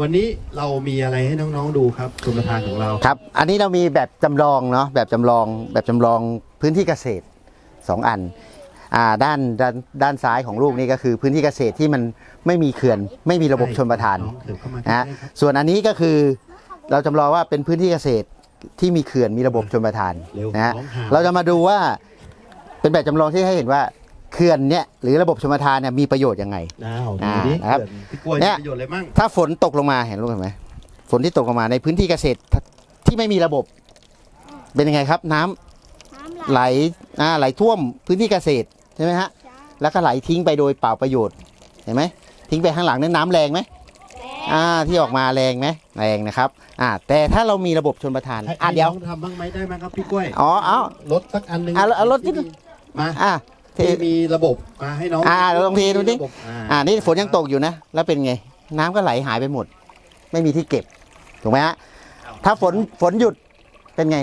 วันนี้เรามีอะไรให้น้องๆดูครับชมประทานของเรา ครับ อันนี้เรามีแบบจำลองเนาะแบบจำลองแบบจำลองพื้นที่เกษตร 2 อันอ่าด้านด้านด้านซ้ายของลูกนี่ก็คือพื้นที่เกษตรที่มันไม่มีเขื่อน ไม่มีระบบชนประทานน้องเถิบเข้ามานะฮะใกล้ๆครับส่วนอันนี้ก็คือเราจำลองว่าเป็นพื้นที่เกษตรที่มีเขื่อนมีระบบชนประทานเร็วนะฮะน้องหาเราจะมาดูว่าเป็นแบบจำลองที่ให้เห็นว่า เขื่อนเนี่ยหรือระบบชนประทานเนี่ยมีประโยชน์ยังไงอ้าวอ่าดูดิครับเขื่อนพี่กล้วยเนี่มีย ประโยชน์อะไรมั่งถ้าฝนตกลงมาเห็นลูกเห็นไหมฝนที่ตกลงมาในพื้นที่เกษตรที่ไม่มีระบบ เป็นยังไงครับ น้ำน้ำไหไหลลอ่าไหลท่วมพื้นที่เกษตรใช่ไหมฮะแล้วก็ไหลทิ้งไปโดยเปล่าประโยชน์เห็นไหมทิ้งไปข้างหลังนั้นน้ำแรงไหมอ่าที่ออกมาแรงไหมแรงนะครับอ่าแต่ถ้าเรามีระบบชนประทานให้อ่าให้เดี๋ยวน้องทำบ้างไหมได้ไหมครับพี่กล้วยอ๋อเอารถสักอันหนึงอะเอารถที่ มาอ่าเทที่มีระบบมาให้น้องอ่าลองเทดูดิระบบอ่าอ่านี่ฝนยังตกอยู่นะ แล้วเป็นไง น้ำก็ไหลหายไปหมด ไม่มีที่เก็บ ถูกไหมฮะถ้าฝนฝนหยุดเป็นไง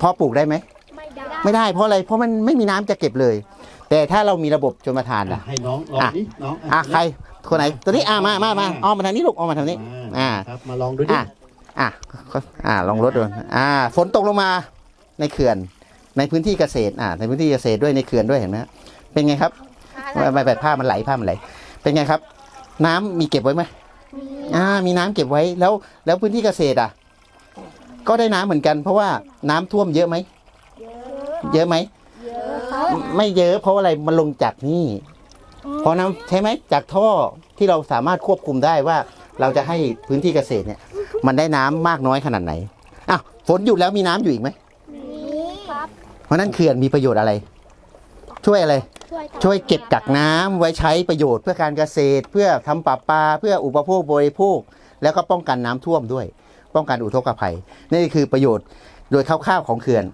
พอปลูกได้ไหม ไม่ได้ไม่ได้เพราะอะไรเพราะมันไม่มีน้ำจะเก็บเลย แต่ถ้าเรามีระบบชนประทานล่ะ ให้น้องลองอะนี่น้องอะใครคนไหนตัวนี้อ่ามามามาอ้อมมาทางนี้ลูกอ้อมมาทางนี้ อ่า ครับมาลองดูดิอะ อะอ่าลองรถดูอ่า ฝนตกลงมาในเขื่อน ในพื้นที่เกษตรอ่าในพื้นที่เกษตรด้วยในเขื่อนด้วยเห็นไหมฮะเป็นไงครับไม่ไม่แบบผ้ามันไหลผ้ามันไหล เป็นไงครับ น้ำมีเก็บไว้ไหมอ่ามีน้ำเก็บไว้แล้วแล้วพื้นที่เกษตรอะ ก็ได้น้ำเหมือนกัน เพราะว่าน้ำท่วมเยอะไหมเยอะไหมเยอะครับไม่เยอะเพราะอะไรมันลงจากนี่เพราะน้ำใช่ไหมจากท่อที่เราสามารถควบคุมได้ว่า เราจะให้พื้นที่เกษตรเนี่ย มันได้น้ำมากน้อยขนาดไหนอ้าวฝนหยุดแล้วมีน้ำอยู่อีกไหมนี่ครับ เพราะนั้นเขื่อนมีประโยชน์อะไร ช่วยอะไร ช่วยทำช่วยเก็บกักน้ำไว้ใช้ประโยชน์เพื่อการเกษตร เพื่อทำปลาปลาเพื่ออุปโภคบริโภค แล้วก็ป้องกันน้ำท่วมด้วย ป้องกันอุทกภัย นี่คือประโยชน์โดยคร่าวๆของเขื่อน